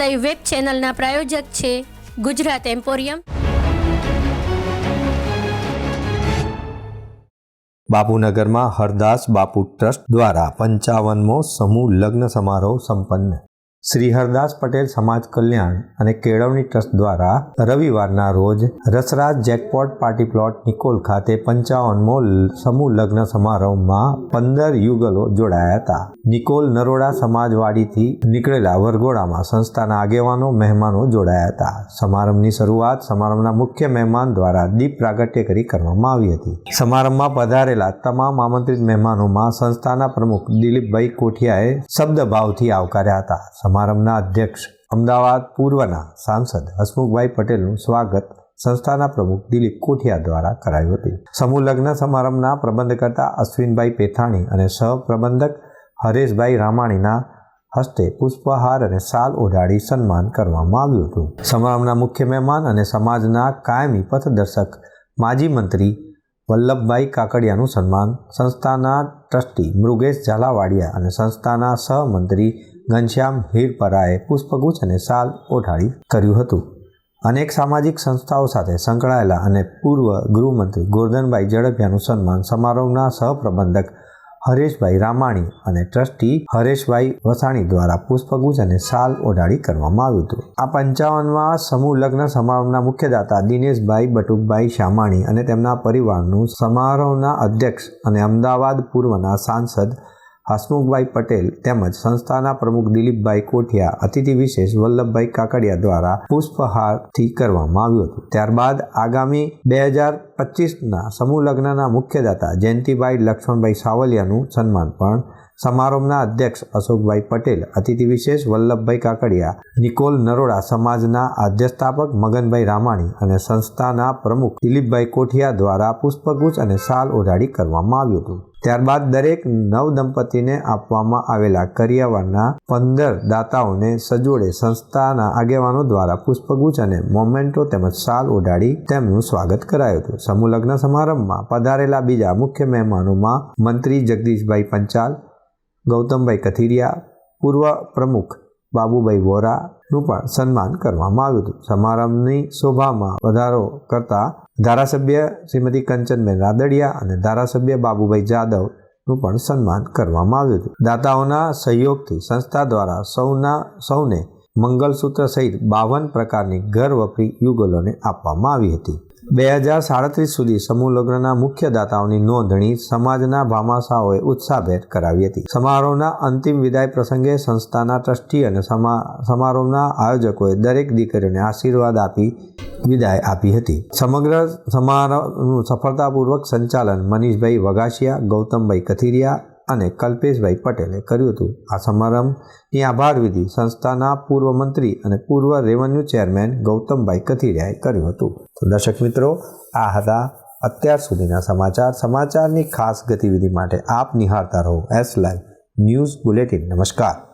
Live web ચેનલના પ્રાયોજક છે Gujarat emporium બાપુનગરમાં Hardas બાપુ trust દ્વારા પંચાવનમો સમૂહ લગ્ન સમારોહ સંપન્ન. શ્રી હરદાસ પટેલ સમાજ કલ્યાણ અને કેળવણી ટ્રસ્ટ દ્વારા રવિવારના રોજ Rasraj jackpot party plot Nikol ખાતે પંચાવનમો સમૂહ લગ્ન સમારોહમાં પંદર યુગલો જોડાયા હતા. નિકોલ નરોડા સમાજવાડીથી નીકળેલા વરઘોડામાં સંસ્થાના આગેવાનો, મહેમાનો જોડાયા હતા. સમારંભની શરૂઆત સમારંભના મુખ્ય મહેમાન દ્વારા દીપ પ્રાગટ્ય કરી કરવામાં આવી હતી. સમારંભમાં પધારેલા તમામ આમંત્રિત મહેમાનોમાં સંસ્થાના પ્રમુખ દિલીપભાઈ કોઠિયાએ શબ્દભાવથી આવકાર્યા હતા. સમારંભના અધ્યક્ષ, અમદાવાદ પૂર્વના સાંસદ હસમુખભાઈ પટેલનું સ્વાગત સંસ્થાના પ્રમુખ દિલીપ કોઠિયા દ્વારા કરાયું હતું. સમૂહ લગ્ન સમારંભના પ્રબંધકર્તા અશ્વિનભાઈ પેથાણી અને સહપ્રબંધક હરેશભાઈ રામાણીના હસ્તે પુષ્પહાર અને સાલ ઓઢાડી સન્માન કરવામાં આવ્યું હતું. સમારંભના મુખ્ય મહેમાન અને સમાજના કાયમી પથદર્શક માજી મંત્રી વલ્લભભાઈ કાકડિયાનું સન્માન સંસ્થાના ટ્રસ્ટી મૃગેશ ઝાલાવાડિયા અને સંસ્થાના સહમંત્રી ઘનશ્યામ હીરપરાએ પુષ્પગુચ્છ અને શાલ ઓઢાડી કર્યું હતું. અનેક સામાજિક સંસ્થાઓ સાથે સંકળાયેલા અને પૂર્વ ગૃહમંત્રી ગોરધનભાઈ ઝડપિયાનું સન્માન સમારોહના સહપ્રબંધક હરેશભાઈ રામાણી અને ટ્રસ્ટી હરેશભાઈ વસાણી દ્વારા પુષ્પગુચ્છ અને શાલ ઓઢાડી કરવામાં આવ્યું હતું. આ પંચાવનમાં સમૂહ લગ્ન સમારોહના મુખ્યદાતા દિનેશભાઈ બટુકભાઈ શામાણી અને તેમના પરિવારનું સમારોહના અધ્યક્ષ અને અમદાવાદ પૂર્વના સાંસદ હસમુખભાઈ પટેલ તેમજ સંસ્થાના પ્રમુખ દિલીપભાઈ કોઠિયા, અતિથિ વિશેષ વલ્લભભાઈ કાકડિયા દ્વારા પુષ્પહારથી કરવામાં આવ્યું હતું. ત્યારબાદ આગામી બે હજાર પચીસના સમૂહ લગ્નના મુખ્યદાતા જયંતિભાઈ લક્ષ્મણભાઈ સાવલિયાનું સન્માન પણ સમારોહના અધ્યક્ષ અશોકભાઈ પટેલ, અતિથિ વિશેષ વલ્લભભાઈ કાકડિયા, નિકોલ નરોડા, સમાજના અધ્યસ્થાપક મગનભાઈ રામાણી અને સંસ્થાના પ્રમુખ દિલીપભાઈ કોઠિયા દ્વારા પુષ્પગુચ્છ અને શાલ ઓઢાડી કરવામાં આવ્યું હતું. ત્યારબાદ દરેક નવ દંપતીને આપવામાં આવેલા કરિયાવરના પંદર દાતાઓને સજોડે સંસ્થાના આગેવાનો દ્વારા પુષ્પગુચ્છ અને મોમેન્ટો તેમજ શાલ ઓઢાડી તેમનું સ્વાગત કરાયું હતું. સમૂહ લગ્ન સમારંભમાં પધારેલા બીજા મુખ્ય મહેમાનોમાં મંત્રી જગદીશભાઈ પંચાલ ગૌતમભાઈ કથિરિયા, પૂર્વ પ્રમુખ બાબુભાઈ વોરાનું પણ સન્માન કરવામાં આવ્યું હતું. સમારંભની શોભામાં વધારો કરતા ધારાસભ્ય શ્રીમતી કંચનબેન રાદડિયા અને ધારાસભ્ય બાબુભાઈ જાદવનું પણ સન્માન કરવામાં આવ્યું હતું. દાતાઓના સહયોગથી સંસ્થા દ્વારા સૌના સૌને મંગલસૂત્ર સહિત બાવન પ્રકારની ઘર વપરી યુગલોને આપવામાં આવી હતી. બે હજાર સાડત્રીસ સુધી સમૂહ લગ્નના મુખ્ય દાતાઓની નોંધણી સમાજના ભામાશાઓએ ઉત્સાહભેર કરાવી હતી. સમારોહના અંતિમ વિદાય પ્રસંગે સંસ્થાના ટ્રસ્ટી અને સમારોહના આયોજકોએ દરેક દીકરીઓને આશીર્વાદ આપી વિદાય આપી હતી. સમગ્ર સમારોહનું સફળતાપૂર્વક સંચાલન મનીષભાઈ વઘાસિયા, ગૌતમભાઈ કથિરિયા અને કલ્પેશભાઈ પટેલે કર્યું હતું. આ સમારંભની આભાર વિધિ સંસ્થાના પૂર્વ મંત્રી અને પૂર્વ રેવન્યુ ચેરમેન ગૌતમભાઈ કથિરિયાએ કર્યું હતું. તો દર્શક મિત્રો, આ હતા અત્યાર સુધીના સમાચાર. સમાચારની ખાસ ગતિવિધિ માટે આપ નિહાળતા રહો. એસ લાઈવ ન્યૂઝ બુલેટિન નમસ્કાર.